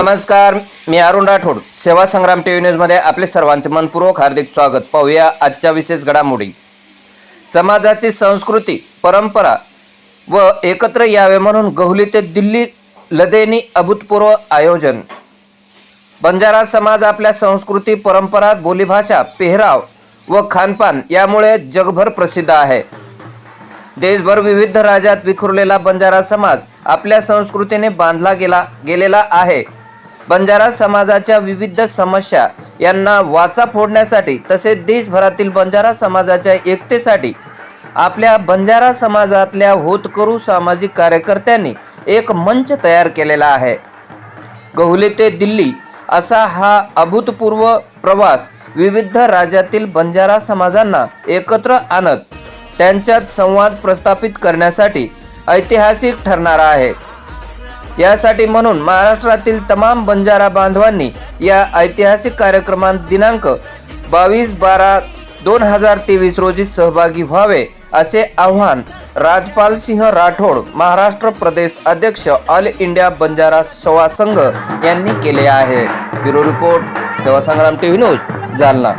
नमस्कार मी अरुण राठोड. सेवा संग्राम TV news न्यूजमध्ये आपले सर्वांचे मनपूर्वक हार्दिक स्वागत. पाहूया आजच्या विशेष घडामोडी. समाजाची संस्कृती परंपरा व एकत्र यावे म्हणून गहुली ते दिल्ली लदेनी अभूतपूर्व आयोजन. बंजारा समाज आपल्या संस्कृती परंपरा बोलीभाषा पेहराव व खानपान यामुळे जगभर प्रसिद्ध आहे. देशभर विविध राज्यात विखुरलेला बंजारा समाज आपल्या संस्कृतीने बांधला गेला गेलेला आहे. बंजारा समाजाच्या विविध समस्या यांना वाचा फोडण्यासाठी तसेच देशभरातील बंजारा समाजाच्या एकतेसाठी आपल्या बंजारा समाजातल्या होतकरू सामाजिक कार्यकर्त्यांनी एक मंच तयार केलेला आहे. गहुले ते दिल्ली असा हा अभूतपूर्व प्रवास विविध राज्यातील बंजारा समाजांना एकत्र आणत त्यांच्यात संवाद प्रस्थापित करण्यासाठी ऐतिहासिक ठरणारा आहे. यासाठी म्हणून महाराष्ट्रातील तमाम बंजारा बांधवांनी या ऐतिहासिक कार्यक्रमात दिनांक बावीस बारा दोन हजार तेवीस रोजी सहभागी व्हावे असे आव्हान राजपाल सिंह राठोड महाराष्ट्र प्रदेश अध्यक्ष ऑल इंडिया बंजारा सेवा संघ यांनी केले आहे. Bureau report Sevasangram TV news Jalna.